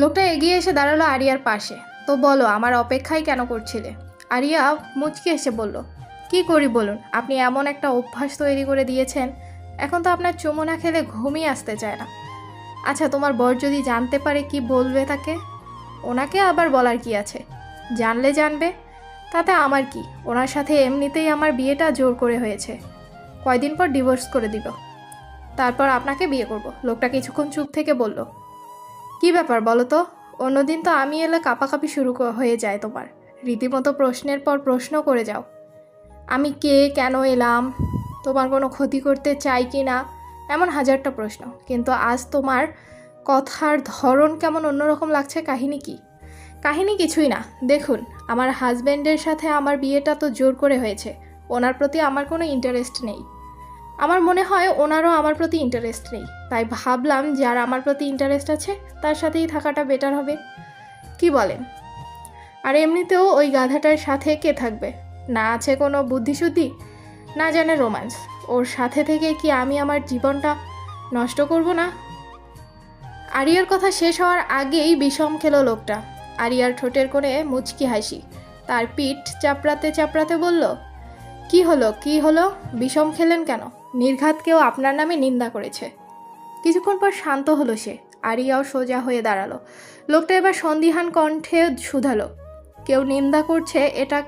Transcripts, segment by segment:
লোকটা এগিয়ে এসে দাঁড়াল আরিয়ার পাশে। তো বলো, আমার অপেক্ষায় কেন করছিলে? আরিয়া মুচকি এসে বলল, কি করি বলুন, আপনি এমন একটা অভ্যাস তৈরি করে দিয়েছেন, এখন তো আপনার চুমো না খেলে ঘুমিয়ে আসতে চায় না। আচ্ছা তোমার বর যদি জানতে পারে কি বলবে তাকে? ওনাকে আবার বলার কি আছে? জানলে জানবে, তাতে আমার কি? ওনার সাথে এমনিতেই আমার বিয়েটা জোর করে হয়েছে। কয়দিন পর ডিভোর্স করে দিল। তারপর আপনাকে বিয়ে করব। লোকটা কিছুক্ষণ চুপ থেকে বলল কি ব্যাপার বলো তো? অন্যদিন তো আমি এলে কাপাকাপি শুরু হয়ে যায় তোমার। রীতিমতো প্রশ্নের পর প্রশ্ন করে যাও। আমি কে, কেন এলাম? তোমার কোনো ক্ষতি করতে চাই কি না? এমন হাজারটা প্রশ্ন। কিন্তু আজ তোমার কথার ধরন কেমন অন্যরকম লাগছে কাহিনী কি? কাহিনী কিছুই না। দেখুন, আমার হাজব্যান্ডের সাথে আমার বিয়েটা তো জোর করে হয়েছে। ওনার প্রতি আমার কোনো ইন্টারেস্ট নেই। আমার মনে হয় ওনারও আমার প্রতি ইন্টারেস্ট নেই। তাই ভাবলাম যার আমার প্রতি ইন্টারেস্ট আছে, তার সাথেই থাকাটা বেটার হবে। কি বলেন? আর এমনিতেও ওই গাধাটার সাথে কে থাকবে? না আছে কোনো বুদ্ধিশুদ্ধি? না জানে রোম্যান্স ওর সাথে থেকে কি আমি আমার জীবনটা নষ্ট করব না? আরিয়ার কথা শেষ হওয়ার আগেই বিষম খেলো লোকটা। আরিয়ার ঠোঁটের কোণে মুচকি হাসি। তার পিঠ চাপড়াতে চাপড়াতে বলল, কি হলো? কি হলো? বিষম খেলেন কেন? নির্ঘাত কেউ আপনার নামে নিন্দা করেছে। কিছুক্ষণ পর শান্ত হলো সে, আরিয়াও সোজা হয়ে দাঁড়াল। লোকটা এবার সন্দিহান কণ্ঠে শুধালো, কেউ নিন্দা করছে, এটা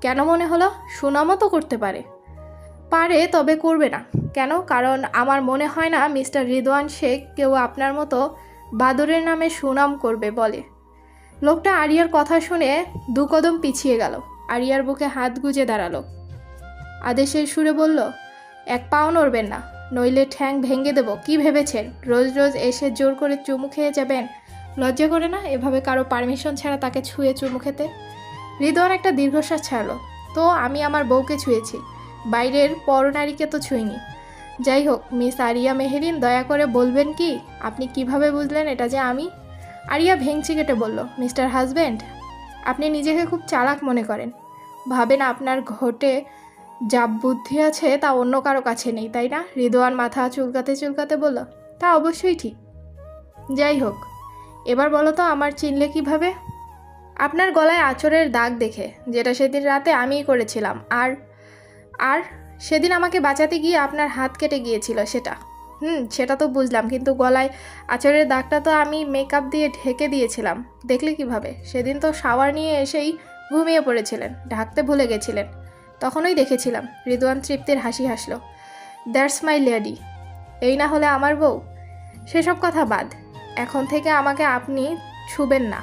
কেন মনে হলো? সুনামও তো করতে পারে। পারে, তবে করবে না। কেন? কারণ আমার মনে হয় না মিস্টার রিদওয়ান শেখ কেউ আপনার মতো বাদরের নামে সুনাম করবে বলে। লোকটা আরিয়ার কথা শুনে দু কদম পিছিয়ে গেল। আরিয়ার বুকে হাত গুজে দাঁড়াল। আদেশের সুরে বলল এক পাও নড়বেন না। নইলে ঠ্যাং ভেঙে দেব। কি ভেবেছেন? রোজ রোজ এসে জোর করে চুমু খেয়ে যাবেন? লজ্জা করে না এভাবে কারও পারমিশন ছাড়া তাকে ছুঁয়ে চুমু খেতে? হৃদয় একটা দীর্ঘশ্বাস ছাড়লো। তো আমি আমার বউকে ছুঁয়েছি। বাইরের পরনারীকে তো ছুঁইনি। যাই হোক, মিস আরিয়া মেহেরিন, দয়া করে বলবেন কি? আপনি কীভাবে বুঝলেন এটা যে আমি? আরিয়া ভেংচি কেটে বলল, মিস্টার হাজব্যান্ড আপনি নিজেকে খুব চালাক মনে করেন। ভাবেন আপনার ঘটে যা বুদ্ধি আছে, তা অন্য কারও কাছে নেই, তাই না? হৃদওয়ান মাথা চুলকাতে চুলকাতে বলল, তা অবশ্যই ঠিক। যাই হোক, এবার বলো তো আমার চিনলে কীভাবে? আপনার গলায় আঁচড়ের দাগ দেখে, যেটা সেদিন রাতে আমিই করেছিলাম। আর আর সেদিন আমাকে বাঁচাতে গিয়ে আপনার হাত কেটে গিয়েছিল সেটা। হুম, সেটা তো বুঝলাম, কিন্তু গলায় আঁচড়ের দাগটা তো আমি মেকআপ দিয়ে ঢেকে দিয়েছিলাম। দেখলে কীভাবে? সেদিন তো শাওয়ার নিয়ে এসেই ঘুমিয়ে পড়েছিলেন, ঢাকতে ভুলে গেছিলেন। তখনই দেখেছিলাম রিদওয়ান তৃপ্তির হাসি হাসলো। দ্যাটস মাই লেডি এই না হলে আমার বউ? সেসব কথা বাদ। এখন থেকে আমাকে আপনি ছুবেন না।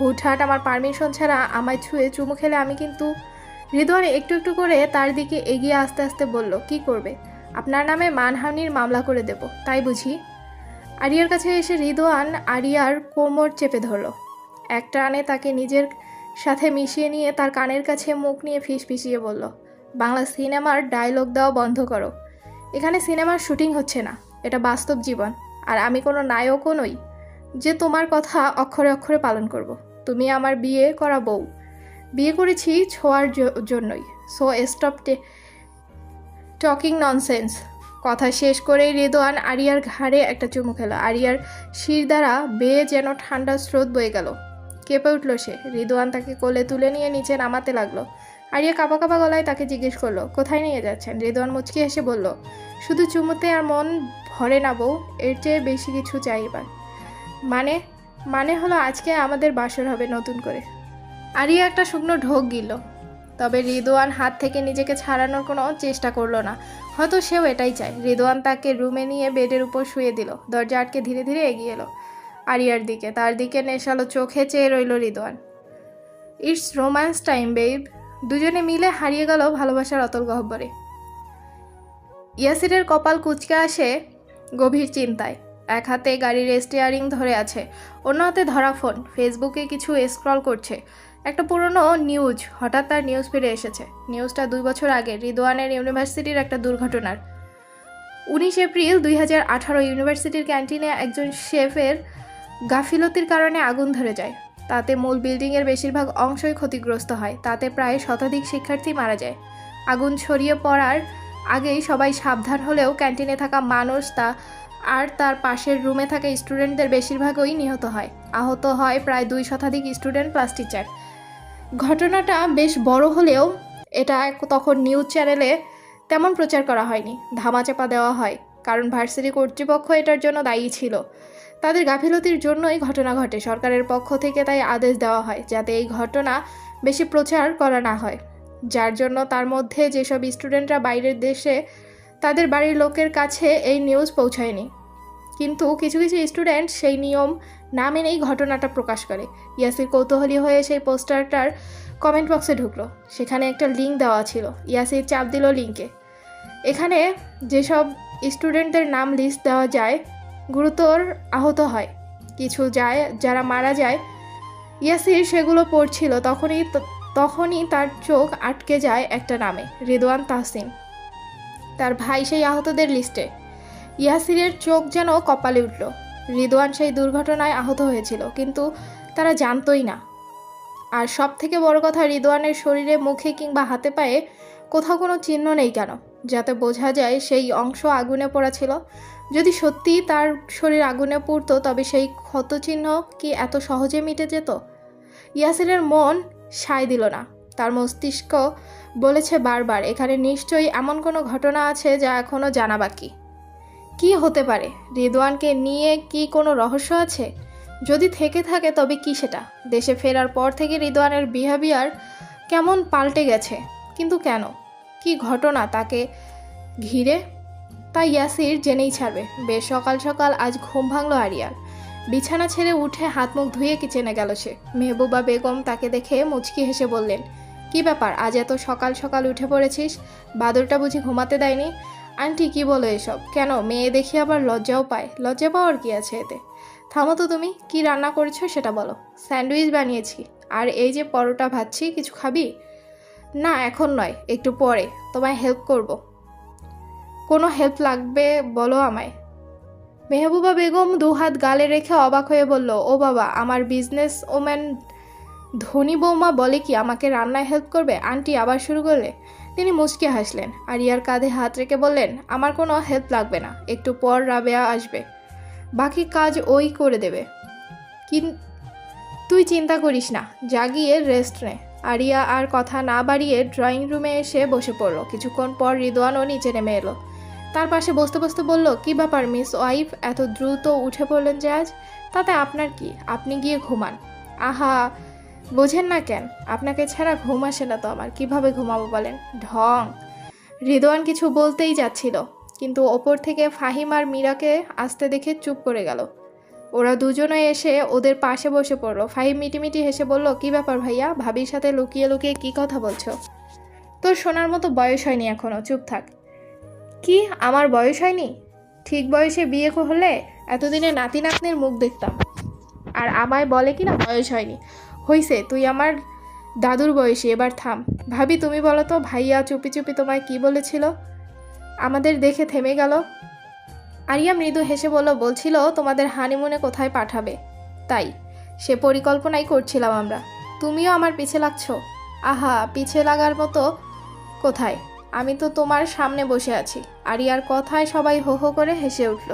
হুটহাট আমার পারমিশন ছাড়া আমায় ছুঁয়ে চুমু খেলে আমি কিন্তু হৃদয় একটু একটু করে তার দিকে এগিয়ে আস্তে আস্তে বলল, কি করবে? আপনার নামে মানহানির মামলা করে দেব, তাই বুঝি? আরিয়ার কাছে এসে রিদোয়ান আরিয়ার কোমর চেপে ধরলো। এক টানে তাকে নিজের সাথে মিশিয়ে নিয়ে তার কানের কাছে মুখ নিয়ে ফিস ফিসিয়ে বলল, বাংলা সিনেমার ডায়লগ দেওয়া বন্ধ করো। এখানে সিনেমার শুটিং হচ্ছে না, এটা বাস্তব জীবন, আর আমি কোনো নায়কও নই। যে তোমার কথা অক্ষরে অক্ষরে পালন করব। তুমি আমার বিয়ে করা বউ। বিয়ে করেছি ছোঁয়ার জন্যই। সো স্টপ টকিং ননসেন্স কথা শেষ করেই রেদোয়ান আরিয়ার ঘাড়ে একটা চুমু খেলো। আরিয়ার শির দ্বারা বেয়ে যেন ঠান্ডা স্রোত বয়ে গেল। কেঁপে উঠল সে। রিদোয়ান তাকে কোলে তুলে নিয়ে নিচে নামাতে লাগল। আরিয়া কাপা কাপা গলায় তাকে জিজ্ঞেস করল, কোথায় নিয়ে যাচ্ছেন? রিদোয়ান মুচকি এসে বলল, শুধু চুমুতে আর মন ভরে না বউ, এর চেয়ে বেশি কিছু চাই এবার। মানে মানে হলো আজকে আমাদের বাসর হবে নতুন করে। আরিয়া একটা শুকনো ঢোক গিল তবে রিদোয়ান হাত থেকে নিজেকে ছাড়ানোর কোনো চেষ্টা করল না। হয়তো সেও এটাই চায়। রিদোয়ান তাকে রুমে নিয়ে বেডের উপর শুয়ে দিল। দরজা আটকে ধীরে ধীরে এগিয়ে এলো। আরিয়ার দিকে। তার দিকে নেশালো চোখে চেয়ে রইল Ridwan it's romance time babe দুজনে মিলে হারিয়ে গেল ভালোবাসার অতল গহ্বরে। ইয়াসিরের কপাল কুচকে আসে গভীর চিন্তায়। এক হাতে গাড়ির স্টিয়ারিং ধরে আছে, অন্য হাতে ধরা ফোন, ফেসবুকে কিছু স্ক্রল করছে। একটা পুরনো নিউজ, হঠাৎ তার নিউজ ফিরে এসেছে। নিউজটা দুই বছর আগে রিদোয়ানের ইউনিভার্সিটির একটা দুর্ঘটনার। উনিশ এপ্রিল দুই হাজার আঠারো ইউনিভার্সিটির ক্যান্টিনে একজন শেফের গাফিলতির কারণে আগুন ধরে যায়। তাতে মূল বিল্ডিংয়ের বেশিরভাগ অংশই ক্ষতিগ্রস্ত হয়, তাতে প্রায় শতাধিক শিক্ষার্থী মারা যায়। আগুন ছড়িয়ে পড়ার আগেই সবাই সাবধান হলেও ক্যান্টিনে থাকা মানুষ তা আর তার পাশের রুমে থাকা স্টুডেন্টদের বেশিরভাগই নিহত হয়। আহত হয় প্রায় দুই শতাধিক স্টুডেন্ট প্লাস টিচার। ঘটনাটা বেশ বড় হলেও এটা তখন নিউজ চ্যানেলে তেমন প্রচার করা হয়নি। ধামাচাপা দেওয়া হয়, কারণ ভার্সিটি কর্তৃপক্ষ এটার জন্য দায়ী ছিল। তাদের গাফিলতির জন্যই ঘটনা ঘটে। সরকারের পক্ষ থেকে তাই আদেশ দেওয়া হয় যাতে এই ঘটনা বেশি প্রচার করা না হয়। যার জন্য তার মধ্যে যেসব স্টুডেন্টরা বাইরের দেশে তাদের বাড়ির লোকের কাছে এই নিউজ পৌঁছায়নি। কিন্তু কিছু কিছু স্টুডেন্ট সেই নিয়ম না মেনেই ঘটনাটা প্রকাশ করে। ইয়াসির কৌতূহলী হয়ে সেই পোস্টারটার কমেন্ট বক্সে ঢুকলো। সেখানে একটা লিঙ্ক দেওয়া ছিল। ইয়াসির চাপ দিল লিঙ্কে এখানে যেসব স্টুডেন্টদের নাম লিস্ট দেওয়া যায় গুরুতর আহত হয়। কিছু যায়, যারা মারা যায়, ইয়াসির সেগুলো পড়ছিল, তখনই তখনই তার চোখ আটকে যায় একটা নামে, রিদওয়ান তাহসিন। তার ভাই সেই আহতদের লিস্টে। ইয়াসিরের চোখ যেন কপালে উঠল। রিদওয়ান সেই দুর্ঘটনায় আহত হয়েছিল, কিন্তু তারা জানতই না। আর সব থেকে বড় কথা, রিদওয়ানের শরীরে, মুখে কিংবা হাতে পায়ে কোথাও কোনো চিহ্ন নেই কেন? যাতে বোঝা যায় সেই অংশ আগুনে পড়া ছিল। যদি সত্যিই তার শরীর আগুনে পুড়তো, তবে সেই ক্ষতচিহ্ন কি এত সহজে মিটে যেত? ইয়াসিরের মন সায় দিল না। তার মস্তিষ্ক বলেছে বারবার, এখানে নিশ্চয়ই এমন কোনো ঘটনা আছে যা এখনও জানা বাকি। কি হতে পারে? রিদওয়ানকে নিয়ে কি কোনো রহস্য আছে? যদি থেকে থাকে, তবে কি সেটা? দেশে ফেরার পর থেকে রিদওয়ানের বিহেভিয়ার কেমন পাল্টে গেছে? কিন্তু কেন? কি ঘটনা তাকে ঘিরে তা ইয়াসির জেনেই ছাড়বে। বেশ সকাল সকাল আজ ঘুম ভাঙলো আরিয়ার। বিছানা ছেড়ে উঠে হাত মুখ ধুয়ে কিচেনে গেল সে। মেহবুবা বেগম তাকে দেখে মুচকি হেসে বললেন, কি ব্যাপার, আজ এত সকাল সকাল উঠে পড়েছিস? বাদরটা বুঝি ঘুমাতে দেয়নি? আন্টি, কি বলো এসব? কেন, মেয়ে দেখি আবার লজ্জাও পায়? লজ্জা পাওয়ার কি আছে এতে? থামো তো তুমি, কি রান্না করেছ সেটা বলো। স্যান্ডউইচ বানিয়েছি। আর এই যে পরোটা ভাজছি, কিছু খাবি? না, এখন নয়, একটু পরে। তোমায় হেল্প করব। কোনো হেল্প লাগবে বলো আমায়। মেহবুবা বেগম দুহাত গালে রেখে অবাক হয়ে বলল, ও বাবা, আমার বিজনেস ওম্যান ধনী বৌমা বলে কি আমাকে রান্নায় হেল্প করবে? আন্টি আবার শুরু করলে? তিনি মুচকে হাসলেন। আর ইয়ার কাঁধে হাত রেখে বললেন, আমার কোনো হেল্প লাগবে না, একটু পর রাবেয়া আসবে। বাকি কাজ ওই করে দেবে। কিন তুই চিন্তা করিস না জাগিয়ে রেস্ট নে। আরিয়া আর কথা না বাড়িয়ে ড্রয়িং রুমে এসে বসে পড়ল। কিছুক্ষণ পর রিদওয়ানও নিচে নেমে এলো। তার পাশে বসতে বসতে বলল, কি ব্যাপার মিস ওয়াইফ? এত দ্রুত উঠে পড়লেন যে আজ? তাতে আপনার কি? আপনি গিয়ে ঘুমান। আহা, বোঝেন না কেন, আপনাকে ছাড়া ঘুম আসে না তো আমার। কীভাবে ঘুমাবো বলেন? ঢং! হৃদয়ান কিছু বলতেই যাচ্ছিল, কিন্তু ওপর থেকে ফাহিম আর মীরাকে আসতে দেখে চুপ করে গেল। ওরা দুজনে এসে ওদের পাশে বসে পড়ল। ফাহিম মিটিমিটি হেসে বলল, কি ব্যাপার ভাইয়া? ভাবির সাথে লুকিয়ে লুকিয়ে কি কথা বলছো? তোর শোনার মতো বয়স হয়নি এখনও চুপ থাক। কি, আমার বয়স হয়নি? ঠিক বয়সে বিয়ে হলে এতদিনে নাতি নাতনির মুখ দেখতাম। আর আমায় বলে কি না বয়স হয়নি। হইছে, তুই আমার দাদুর বয়সী, এবার থাম। ভাবি, তুমি বলো তো, ভাইয়া চুপি চুপি তোমায় কি বলেছিল? আমাদের দেখে থেমে গেল। আরিয়া মৃদু হেসে বলল, বলছিল, তোমাদের হানিমুনে কোথায় পাঠাবে? তাই, সে পরিকল্পনাই করছিলাম আমরা। তুমিও আমার পিছে লাগছো? আহা, পিছে লাগার মতো কোথায়? আমি তো তোমার সামনে বসে আছি। আরিয়ার কথায় সবাই হো হো করে হেসে উঠল।